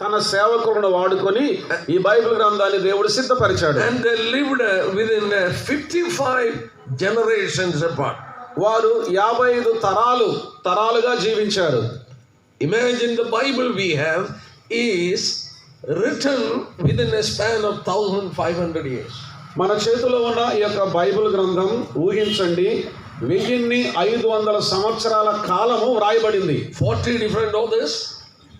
తన సేవకులను వాడుకొని ఈ బైబిల్ గ్రంథాన్ని దేవుడు సిద్ధపరిచాడు. And they lived within 55 generations apart వారు 55 తరాలు తరాలుగా జీవించారు. Imagine the Bible we have is written within a span of 1500 years మన చేతిలో ఉన్న ఈ యొక్క బైబిల్ గ్రంథం ఊహించండి. వెయ్యిన్ని ఐదు వందల సంవత్సరాల కాలము వ్రాయబడింది. ఫోర్టీ డిఫరెంట్ ఆఫ్ దిస్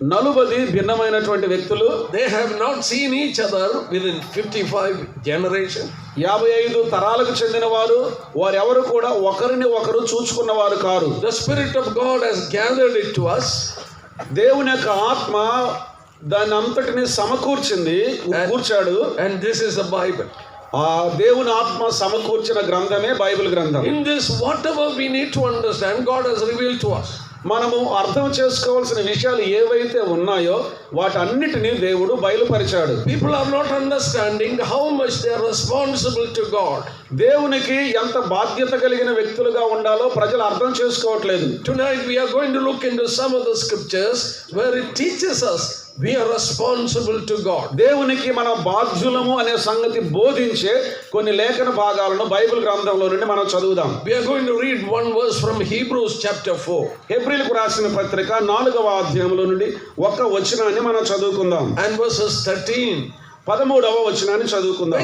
నలుబది భిన్నమైనటువంటి వ్యక్తులు. They have not seen each other within fifty five generation యాభై ఐదు తరాలకు చెందిన వారు వారెవరు కూడా ఒకరిని ఒకరు చూసుకున్న వారు car the spirit of God he's gathered it was దేవుని యొక్క ఆత్మ దాని అంతటిని సమకూర్చింది. కూర్చాడు. And this is a Bible ఆ దేవుని ఆత్మ సమకూర్చిన గ్రంథమే బైబిల్ గ్రంథం. In this whatever we need to understand God has reveal to us. మనము అర్థం చేసుకోవాల్సిన విషయాలు ఏవైతే ఉన్నాయో వాటన్నిటిని దేవుడు బయలుపరిచాడు. People are not understanding how much they are responsible to God దేవునికి ఎంత బాధ్యత కలిగిన వ్యక్తులుగా ఉండాలో ప్రజలు అర్థం చేసుకోవట్లేదు. Tonight we are going to look into some of the scriptures where it teaches us are responsible to God. దేవునికి మన బాధ్యులము అనే సంగతి బోధించే కొన్ని లేఖన భాగాలను బైబిల్ గ్రంథంలో నుండి మనం చదువుదాం We are going to read one verse from Hebrews chapter 4 ఏప్రిల్కు రాసిన పత్రిక నాలుగవ అధ్యాయంలో నుండి ఒక్క వచనాన్ని మనం చదువుకుందాం and verses 13. పదమూడవ వచనాన్ని చదువుకుందాం.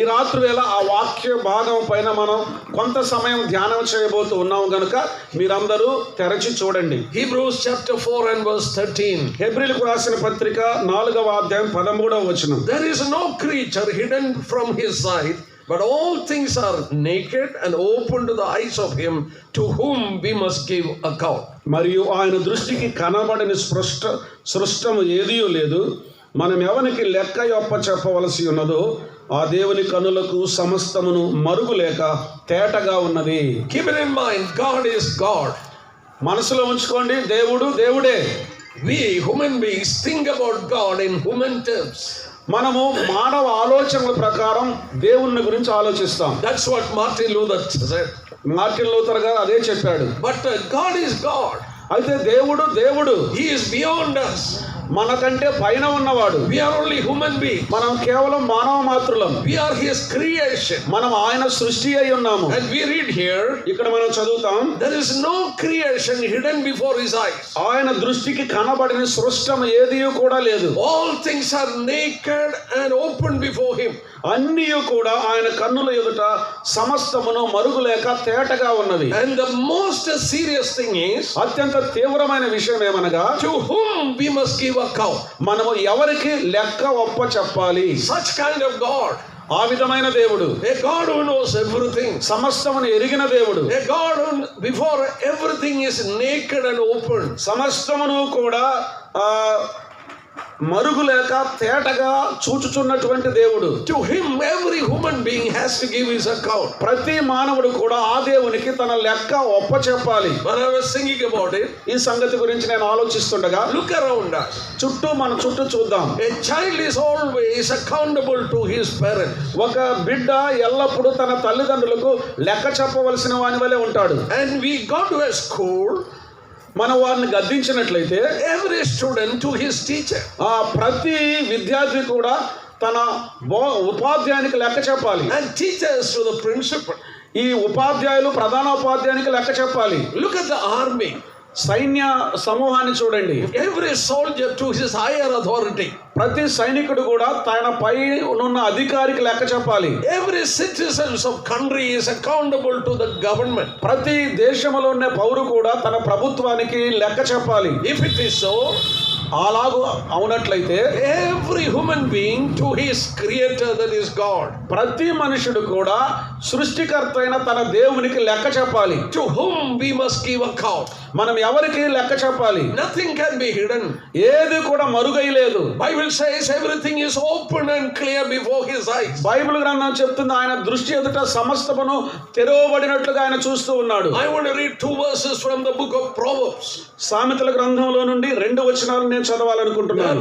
ఈ రాత్రి వేళ ఆ వాక్య భాగం పైన మనం కొంత సమయం ధ్యానం చేయబోతూ ఉన్నాం గనుక మీరందరూ తెరచి చూడండి. Hebrews chapter four and verse thirteen హెబ్రిల్కు రాసిన పత్రిక నాలుగవ అధ్యాయం పదమూడవ వచనం. There is no creature hidden from his sight but all things are naked and open to the eyes of him to whom we must give account మరియు ఆయన దృష్టికి కనబడని స్పృష్ట సృష్టము ఏదీ లేదు. మనం ఎవరికి లెక్క యొప్ప చెప్పవలసి ఉన్నదో ఆ దేవుని కనులకు సమస్తమును మరుగులేక తేటగా ఉన్నది. Keep in God is God మనసులో ఉంచుకోండి దేవుడు దేవుడే. We human beings think about God in human terms మనము మానవ ఆలోచనల ప్రకారం దేవుని గురించి ఆలోచిస్తాం That's what Martin Luther said. Martin Luther గారు అదే చెప్పాడు uh, God is God. అయితే దేవుడు దేవుడు He is beyond us. మనకంటే పైన ఉన్నవాడు. We are only human be మనం కేవలం మానవ మాత్రులం. వి ఆర్ హిస్ క్రియేషన్ మనం ఆయన సృష్టి అయి ఉన్నాము. అండ్ వి రీడ్ హియర్ ఇక్కడ మనం చదువుతాం there is no creation hidden before his eyes ఆయన దృష్టికి కనబడిన సృష్టి ఏది కూడా లేదు. All things are naked and open before him అన్నీ కూడా ఆయన కన్నుల ఎదుట సమస్తమును మరుగులేక తేటగా ఉన్నది and the most serious thing is అత్యంత తీవ్రమైన విషయం ఏమనగా to whom we must give give account మనము ఎవరికి లెక్క ఒప్ప చెప్పాలి? సచ్ కైండ్ ఆఫ్ గాడ్ ఆ విధమైన దేవుడు. A God who knows everything సమస్తమును ఎరిగిన దేవుడు. A God who before everything is naked and open సమస్తమును కూడా మరుగు లేక తేటగా చూచుచున్నటువంటి దేవుడు. To him every human being has to give his account ప్రతి మానవుడు కూడా ఆ దేవునికి తన లెక్క ఒప్పచెప్పాలి. సింగింగ్ అబౌట్ ఇట్ ఈ సంగతి గురించి నేను ఆలోచిస్తుండగా లుక్ అరౌండ్ చుట్టూ మన చుట్టూ చూద్దాం. A child is always accountable to his parent ఒక బిడ్డ ఎల్లప్పుడూ తన తల్లిదండ్రులకు లెక్క చెప్పవలసిన వాని వలె ఉంటాడు. And we got to school మనం వారిని గద్దించినట్లయితే every student to his teacher. ఆ ప్రతి విద్యార్థి కూడా తన బో ఉపాధ్యాయునికి లెక్క చెప్పాలి And teachers to the principal. ఈ ఉపాధ్యాయులు ప్రధాన ఉపాధ్యాయునికి లెక్క చెప్పాలి Look at the army. సైన్య సమూహాన్ని చూడండి. Every soldier to his higher authority ప్రతి సైనికుడు కూడా తన పై ఉన్న అధికారికి లెక్క చెప్పాలి. Every citizens of country is accountable to the government ప్రతి దేశంలో ఉన్న పౌరు కూడా తన ప్రభుత్వానికి లెక్క చెప్పాలి. ఇఫ్ ఇట్ ఇస్ సో అలాగూ అవునట్లయితే every human being to his creator that is God ప్రతి మనుషుడు కూడా సృష్టికర్తైన తన దేవునికి లెక్క చెప్పాలి. To whom we must give account మనం ఎవరికి లెక్క చెప్పాలి? నథింగ్ కెన్ బి హిడెన్ ఏది కూడా మరుగైలేదు Bible says everything is open and clear before his eyes Bible గ్రంథం చెప్తుంది ఆయన దృష్టి ఎదుట సమస్తమును తెరవబడినట్లుగా ఆయన చూస్తూ ఉన్నాడు. I want read to verses from the book of Proverbs సామెతల గ్రంథంలో నుండి రెండు వచనాలు నేను చదవాలనుకుంటున్నాను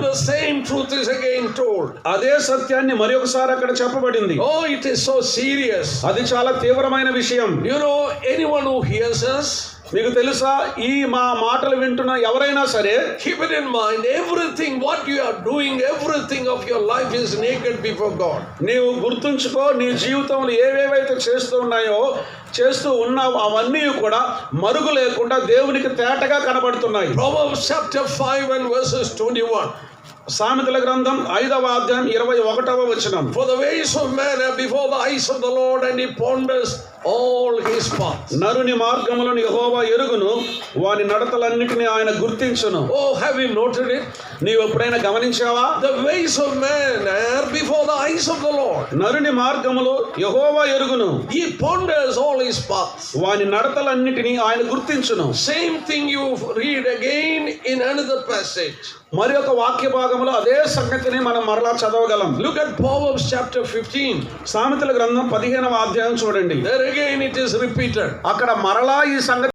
అదే సత్యాన్ని మరి ఒకసారి అక్కడ చెప్పబడింది. ఓ ఇట్ సో సీరియస్ అది చాలా తీవ్రమైన విషయం. యు నో ఎనీవన్ మీకు తెలుసా? ఈ మా మాటలు వింటున్న ఎవరైనా సరే keep in mind everything what you are doing everything of your life is naked before God నీవు గుర్తుంచుకో నీ జీవితంలో ఏవేవైతే చేస్తూ ఉన్నాయో చేస్తూ ఉన్న అవన్నీ కూడా మరుగు లేకుండా దేవునికి తేటగా కనబడుతున్నాయి. ప్రొవర్బ్స్ చాప్టర్ 5 అండ్ వర్సెస్ 21 సామెతల గ్రంథం ఐదవ అధ్యాయం ఇరవై ఒకటవ వచనం For the ways of man are before the eyes of the Lord, and he ponders all his paths. నరుని మార్గములను యెహోవా ఎరుగును వాని నడతలన్నిటిని ఆయన గుర్తించును Oh, have you noted it? నీవు ఎప్పుడైనా గమనించావా The ways of man are before the eyes of the Lord. నరుని మార్గములు యెహోవా ఎరుగును He ponders all his paths. వాని నడతలన్నిటిని ఆయన గుర్తించును Same thing you read again in another passage. మరి ఒక వాక్య భాగంలో అదే సంగతిని మనం మరలా చదవగలం Look at Proverbs chapter 15. సామెతల గ్రంథం పదిహేనవ అధ్యాయం చూడండి There again it is repeated. అక్కడ మరలా ఈ సంగతి